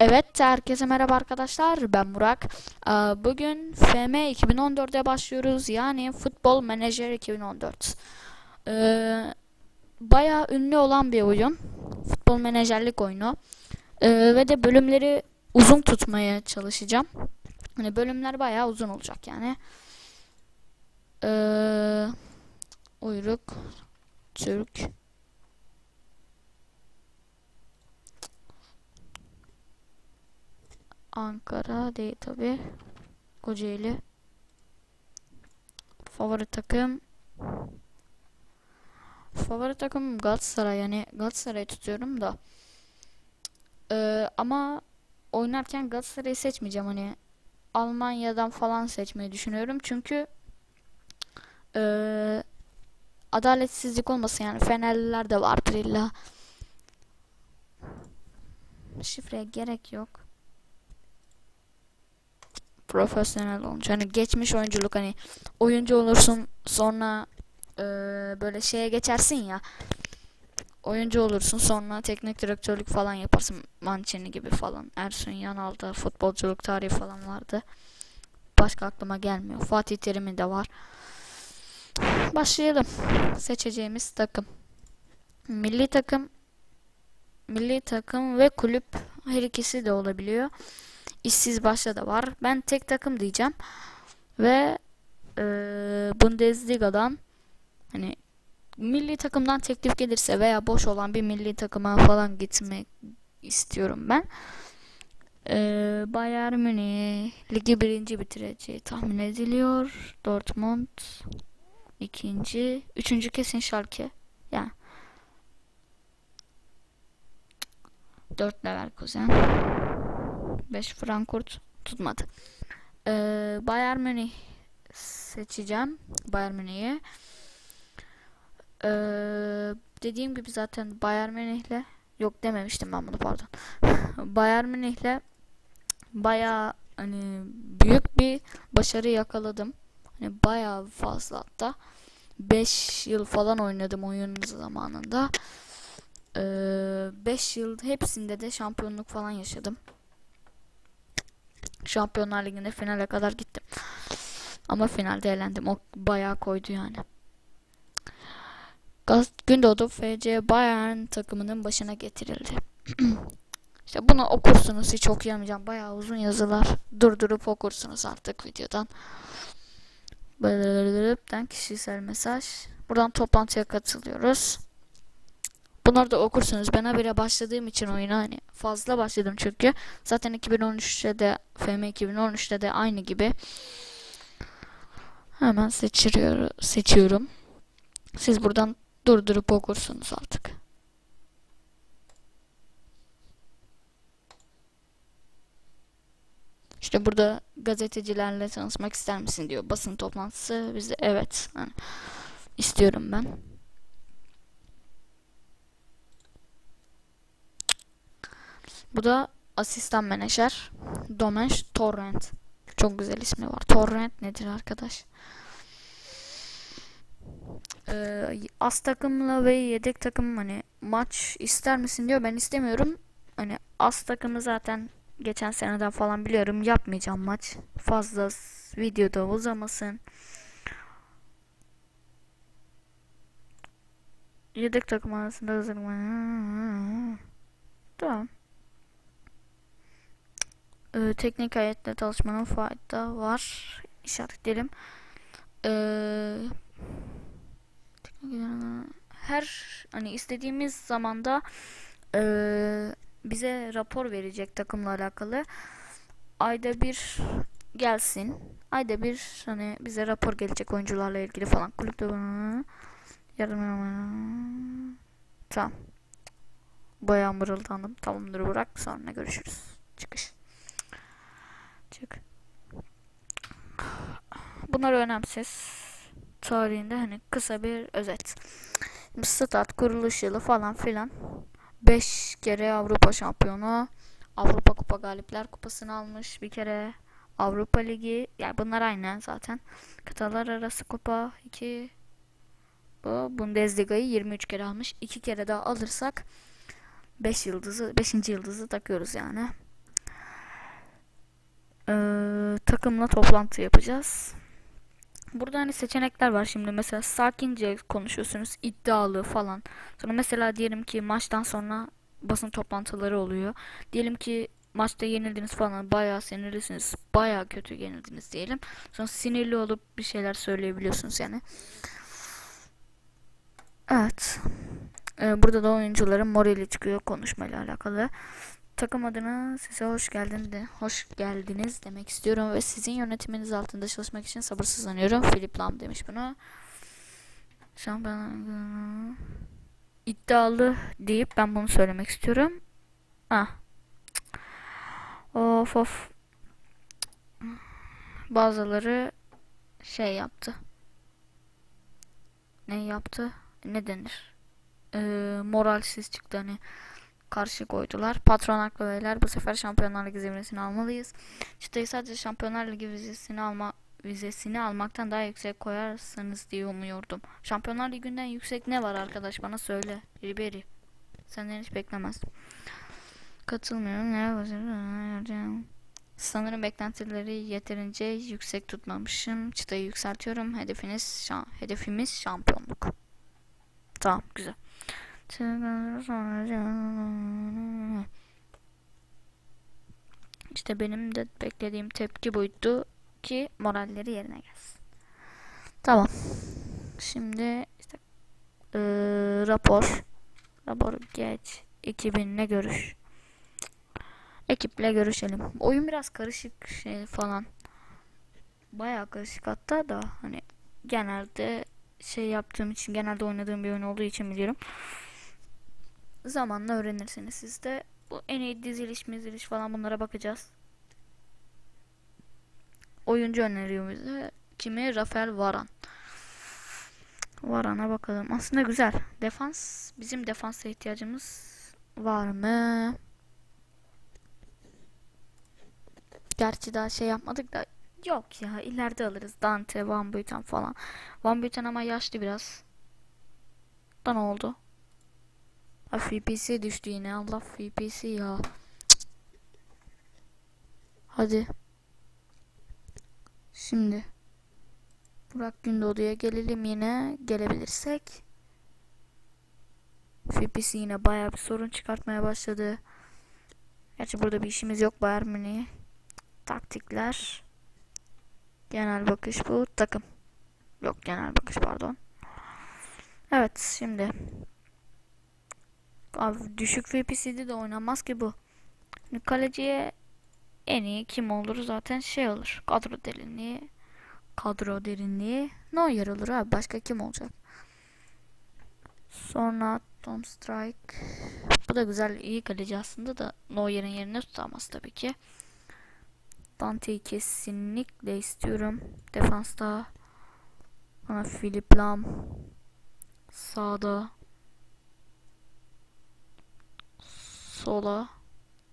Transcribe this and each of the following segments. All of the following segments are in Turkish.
Evet, herkese merhaba arkadaşlar. Ben Burak. Bugün FM 2014'e başlıyoruz. Yani Futbol Manager 2014. Ee, Bayağı ünlü olan bir oyun. Futbol menajerlik oyunu. Ee, Ve de bölümleri uzun tutmaya çalışacağım. Hani bölümler bayağı uzun olacak yani. Ee, Uyruk, Türk, Ankara değil tabi. Kocaeli. Favori takım. Favori takım Galatasaray yani Galatasaray'ı tutuyorum da. Ee, ama oynarken Galatasaray'ı seçmeyeceğim hani Almanya'dan falan seçmeyi düşünüyorum çünkü ee, adaletsizlik olmasın yani Fenerliler de vardır illa. Şifreye gerek yok profesyonel olunca hani geçmiş oyunculuk hani oyuncu olursun sonra e, böyle şeye geçersin ya. Oyuncu olursun sonra teknik direktörlük falan yaparsın. Mancini gibi falan. Ersun Yanal'da futbolculuk tarihi falan vardı. Başka aklıma gelmiyor. Fatih Terim'in de var. Başlayalım. Seçeceğimiz takım. Milli takım milli takım ve kulüp her ikisi de olabiliyor işsiz başta da var. Ben tek takım diyeceğim. Ve e, Bundesliga'dan hani milli takımdan teklif gelirse veya boş olan bir milli takıma falan gitmek istiyorum ben. E, Bayern Münih ligi birinci bitireceği tahmin ediliyor. Dortmund ikinci, üçüncü kesin Schalke. Yani dört Leverkusen. 5 Frankfurt tutmadı. Ee, Bayern Münih seçeceğim. Bayern Münih'i. Ee, dediğim gibi zaten Bayern Münih'le yok dememiştim ben bunu pardon. Bayern Münih'le baya hani büyük bir başarı yakaladım. Hani baya fazla hatta. 5 yıl falan oynadım oyun zamanında. 5 ee, yıl hepsinde de şampiyonluk falan yaşadım. Şampiyonlar Ligi'nde finale kadar gittim. Ama finalde elendim. O bayağı koydu yani. Gündoğdu FC Bayern takımının başına getirildi. İşte bunu okursunuz. Hiç okuyamayacağım. Bayağı uzun yazılar. Durdurup okursunuz artık videodan. Buradan kişisel mesaj. Buradan toplantıya katılıyoruz. Bunları da okursunuz. Ben habire başladığım için oyuna hani fazla başladım çünkü. Zaten 2013'te de FM 2013'te de aynı gibi. Hemen seçiyor, seçiyorum. Siz buradan durdurup okursunuz artık. İşte burada gazetecilerle tanışmak ister misin diyor. Basın toplantısı bize evet yani istiyorum ben. Bu da asistan menajer. Domenç Torrent. Çok güzel ismi var. Torrent nedir arkadaş? Ee, as takımla ve yedek takım hani maç ister misin diyor. Ben istemiyorum. Hani as takımı zaten geçen seneden falan biliyorum. Yapmayacağım maç. Fazla videoda uzamasın. Yedek takım arasında hazırım. Tamam e, teknik hayatta çalışmanın fayda var. İşaretleyelim. E, her hani istediğimiz zamanda e, bize rapor verecek takımla alakalı. Ayda bir gelsin. Ayda bir hani bize rapor gelecek oyuncularla ilgili falan. Kulüpte yardım Tamam. Bayağı mırıldandım. Tamamdır bırak. Sonra görüşürüz. Çıkış. Çık. Bunlar önemsiz. Tarihinde hani kısa bir özet. Stat kuruluş yılı falan filan. 5 kere Avrupa şampiyonu. Avrupa Kupa Galipler Kupası'nı almış. Bir kere Avrupa Ligi. Yani bunlar aynı zaten. Kıtalar arası kupa 2 bu Bundesliga'yı 23 kere almış. 2 kere daha alırsak 5 yıldızı 5. yıldızı takıyoruz yani. Ee, takımla toplantı yapacağız. Burada hani seçenekler var şimdi mesela sakince konuşuyorsunuz iddialı falan. Sonra mesela diyelim ki maçtan sonra basın toplantıları oluyor. Diyelim ki maçta yenildiniz falan bayağı sinirlisiniz. Bayağı kötü yenildiniz diyelim. Sonra sinirli olup bir şeyler söyleyebiliyorsunuz yani. Evet. Ee, burada da oyuncuların morali çıkıyor konuşmayla alakalı. Takım adına size hoş geldin de hoş geldiniz demek istiyorum ve sizin yönetiminiz altında çalışmak için sabırsızlanıyorum. Philip Lam demiş bunu. Şampiyon iddialı deyip ben bunu söylemek istiyorum. Ah. Of of. Bazıları şey yaptı. Ne yaptı? Ne denir? Ee, moralsiz çıktı hani karşı koydular. Patron haklı beyler bu sefer Şampiyonlar Ligi zirvesini almalıyız. Çıtayı sadece Şampiyonlar Ligi vizesini alma vizesini almaktan daha yüksek koyarsanız diye umuyordum. Şampiyonlar Ligi'nden yüksek ne var arkadaş bana söyle. Ribery. Senden hiç beklemezdim. Katılmıyorum. Ne? Sanırım beklentileri yeterince yüksek tutmamışım. Çıtayı yükseltiyorum. Hedefiniz şa hedefimiz şampiyonluk. Tamam güzel. İşte benim de beklediğim tepki buydu ki moralleri yerine gelsin. Tamam. Şimdi işte ee, rapor rapor geç ekibinle görüş. Ekiple görüşelim. Oyun biraz karışık şey falan. Bayağı karışık hatta da hani genelde şey yaptığım için genelde oynadığım bir oyun olduğu için biliyorum. Zamanla öğrenirsiniz siz de. Bu en iyi diziliş, miziliş falan bunlara bakacağız. Oyuncu öneriyor bize. Kimi? Rafael Varan. Varan'a bakalım. Aslında güzel. Defans. Bizim defansa ihtiyacımız var mı? Gerçi daha şey yapmadık da yok ya ileride alırız. Dante, Van Buiten falan. Van Buiten ama yaşlı biraz. Da ne oldu? Ha FPC düştü yine. Allah FPC ya. Hadi. Şimdi. Burak Gündoğdu'ya gelelim yine. Gelebilirsek. FPC yine baya bir sorun çıkartmaya başladı. Gerçi burada bir işimiz yok Bayern Münih. Taktikler. Genel bakış bu. Takım. Yok genel bakış pardon. Evet şimdi. Abi düşük FPS'de de oynanmaz ki bu. Kaleciye en iyi kim olur zaten şey olur. Kadro derinliği. Kadro derinliği. Neuer olur abi. Başka kim olacak? Sonra Tom Strike. Bu da güzel iyi kaleci aslında da Neuer'in yerine tutamaz tabii ki. Dante'yi kesinlikle istiyorum. Defansta. Bana Philip Lam. Sağda. Sola.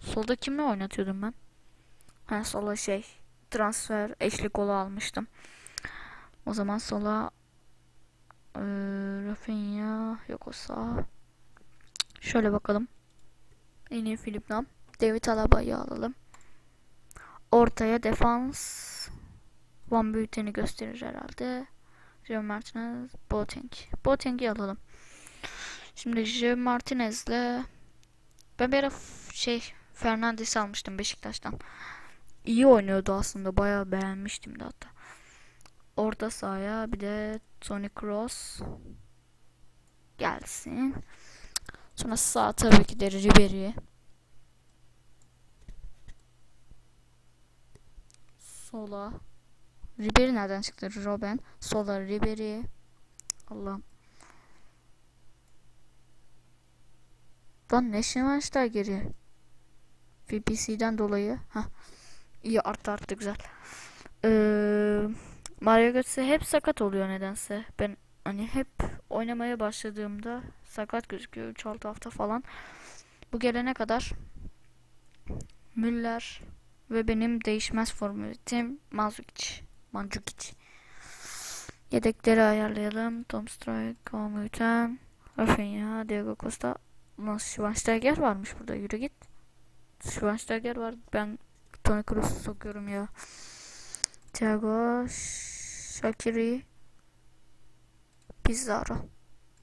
Solda kimle oynatıyordum ben? Ha sola şey. Transfer eşlik kola almıştım. O zaman sola ee, Rafinha yok o sağ. Şöyle bakalım. En iyi Lam. David Alaba'yı alalım. Ortaya defans Van Buiten'i gösterir herhalde. Joe Martinez, Boateng. Boateng'i alalım. Şimdi Joe Martinez'le ben bir ara şey Fernandes almıştım Beşiktaş'tan. İyi oynuyordu aslında. Bayağı beğenmiştim de hatta. Orta sahaya bir de Tony Kroos gelsin. Sonra sağ tabii ki de Ribery. Sola. Ribery nereden çıktı? Robben. Sola Ribery. Allah'ım. Lan ne Schweinsteiger geri? VPC'den dolayı. Ha. İyi arttı arttı güzel. Ee, Mario Götze hep sakat oluyor nedense. Ben hani hep oynamaya başladığımda sakat gözüküyor. 3-6 hafta falan. Bu gelene kadar Müller ve benim değişmez formatim Manzukic. Manzukic. Yedekleri ayarlayalım. Tom Strike, Omuten, Rafinha, Diego Costa. Nasıl Schweinsteiger varmış burada. Yürü git. Schweinsteiger var. Ben Toni Kroos'u sokuyorum ya. Thiago Shaqiri Pizarro.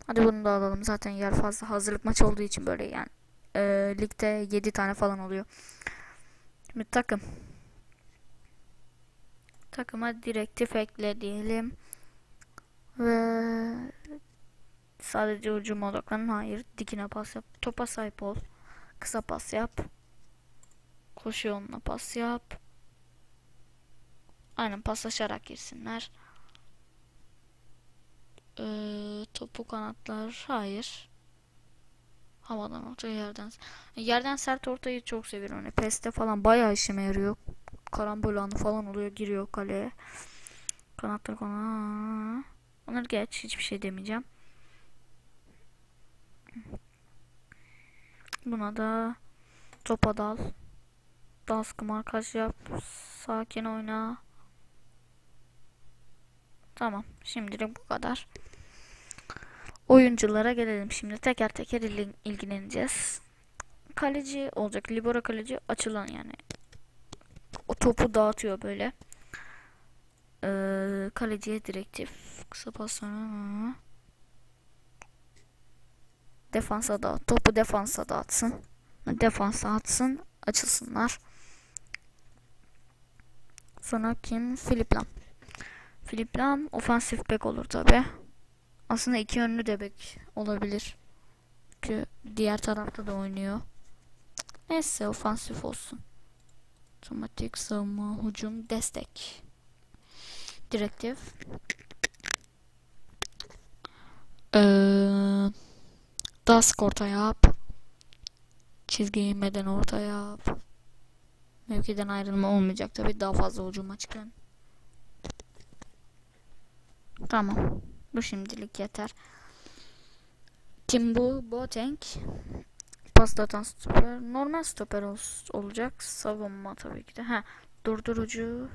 Hadi bunu da alalım. Zaten yer fazla. Hazırlık maçı olduğu için böyle yani. E, ligde 7 tane falan oluyor. Şimdi takım. Takıma direktif ekle diyelim. Ve sadece ucuma odaklanın. Hayır. Dikine pas yap. Topa sahip ol. Kısa pas yap. Koşu yoluna pas yap. Aynen paslaşarak girsinler. Ee, topu kanatlar. Hayır. Havadan orta yerden. Yerden sert ortayı çok seviyorum. Hani PES'te falan bayağı işime yarıyor. Karambol anı falan oluyor. Giriyor kaleye. Kanatlar konu. Onları geç. Hiçbir şey demeyeceğim. Buna da topa dal. Baskı markaj yap. Sakin oyna. Tamam. Şimdilik bu kadar. Oyunculara gelelim şimdi. Teker teker il ilgileneceğiz. Kaleci olacak. Libero kaleci açılan yani. O topu dağıtıyor böyle. Ee, kaleciye direktif. Kısa pas sonra. Defansa dağıt. Topu defansa dağıtsın. Defansa atsın. Açılsınlar. Sonra kim? Philip Lam. Philip Lam ofansif bek olur tabi. Aslında iki yönlü de bek olabilir. Çünkü diğer tarafta da oynuyor. Neyse ofansif olsun. Otomatik savunma, hücum, destek. Direktif. Ee, sık orta yap. Çizgi inmeden orta yap. Mevkiden ayrılma olmayacak tabi daha fazla hücuma çıkın. Tamam. Bu şimdilik yeter. Kim bu? Boateng. Paslatan stoper. Normal stoper ol olacak. Savunma tabii ki de. Ha, durdurucu.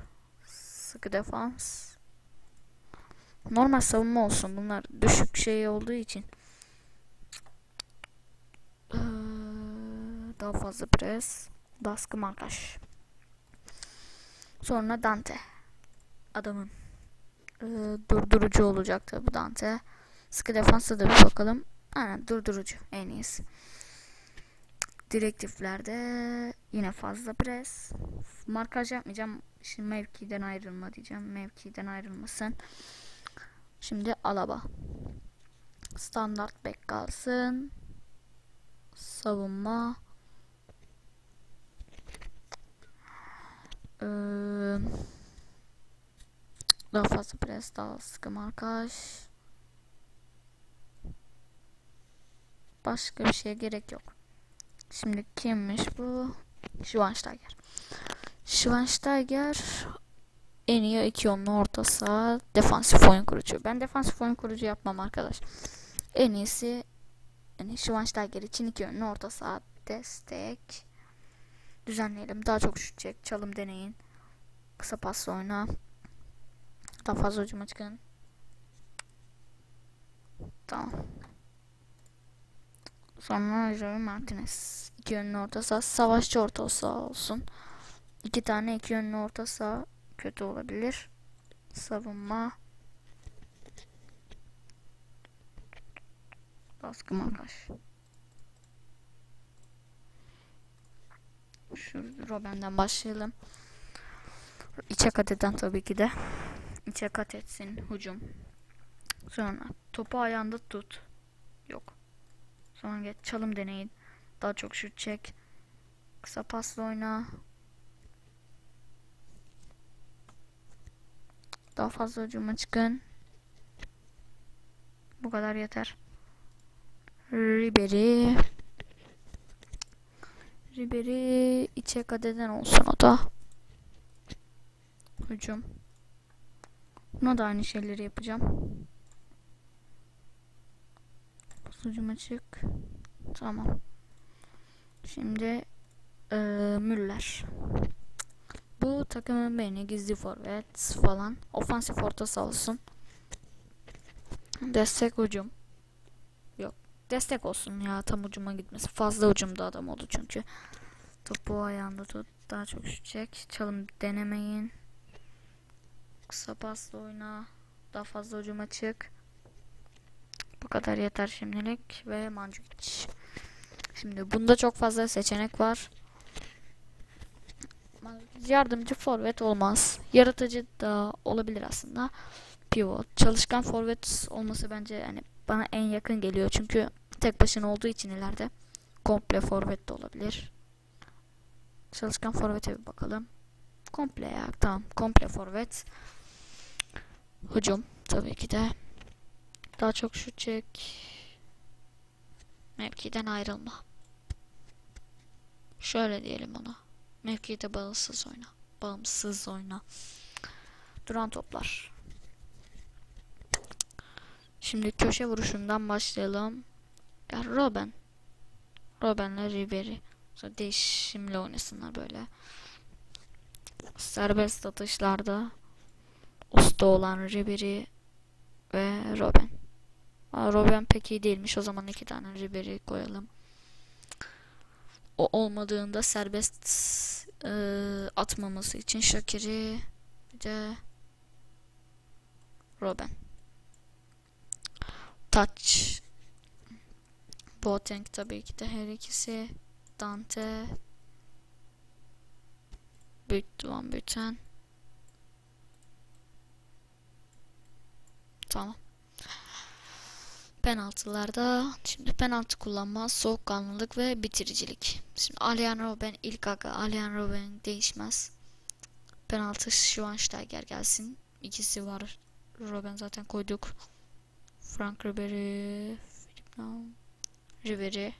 Sıkı defans. Normal savunma olsun. Bunlar düşük şey olduğu için. Daha fazla pres. Baskı markaj. Sonra Dante. Adamın e, durdurucu olacak tabi Dante. Sıkı defansa da bir bakalım. Aynen durdurucu en iyisi. Direktiflerde yine fazla pres. Markaj yapmayacağım. Şimdi mevkiden ayrılma diyeceğim. Mevkiden ayrılmasın. Şimdi Alaba. Standart bek kalsın. Savunma. Ee, daha fazla pres, daha sıkı markaj. Başka bir şeye gerek yok. Şimdi kimmiş bu? Schweinsteiger. Schweinsteiger en iyi iki yönlü orta defansif oyun kurucu. Ben defansif oyun kurucu yapmam arkadaş. En iyisi yani Schweinsteiger için iki yönlü orta destek düzenleyelim. Daha çok şut çek, çalım deneyin. Kısa pasla oyna. Daha fazla hücuma çıkın. Tamam. Sonra Javi Martinez. İki yönlü orta saha. Savaşçı orta saha olsun. İki tane iki yönlü orta saha kötü olabilir. Savunma. Baskı markaj. Şu Robben'den başlayalım. İçe kat eden tabii ki de. İçe kat etsin hücum. Sonra topu ayağında tut. Yok. Sonra geç çalım deneyin. Daha çok şut çek. Kısa pasla oyna. Daha fazla hücuma çıkın. Bu kadar yeter. Ribery. Ribery içe kadeden olsun o da. Hücum. Buna da aynı şeyleri yapacağım. Hücuma çık. Tamam. Şimdi e, Müller. Bu takımın beni gizli forvet falan. Ofansif orta olsun. Destek hücum. Destek olsun ya tam ucuma gitmesi. Fazla ucumda adam oldu çünkü. Topu ayağında tut. Daha çok çek. Çalım denemeyin. Kısa pasla oyna. Daha fazla hücuma çık. Bu kadar yeter şimdilik. Ve Mandzukic. Şimdi bunda çok fazla seçenek var. Yardımcı forvet olmaz. Yaratıcı da olabilir aslında. Pivot. Çalışkan forvet olması bence yani bana en yakın geliyor. Çünkü tek başına olduğu için ileride komple forvet de olabilir. Çalışkan forvete bir bakalım. Komple ya. Tamam. Komple forvet. Hücum tabii ki de. Daha çok şut çek. Mevkiden ayrılma. Şöyle diyelim ona. Mevkide bağımsız oyna. Bağımsız oyna. Duran toplar. Şimdi köşe vuruşundan başlayalım. Ya Robben. Robben'le Ribery. Sonra değişimli oynasınlar böyle. Serbest atışlarda usta olan Ribery ve Robben. Aa, Robben pek iyi değilmiş. O zaman iki tane Ribery koyalım. O olmadığında serbest e, atmaması için Shakiri bir de Robben. Touch. Boateng tabii ki de her ikisi. Dante. Büyük Van Büten. Tamam. Penaltılarda şimdi penaltı kullanma, soğukkanlılık ve bitiricilik. Şimdi Alian Robben ilk aga Alian Robben değişmez. Penaltı Schweinsteiger gelsin. İkisi var. Robben zaten koyduk. Frank Ribery, Philip Lahm, Ribery.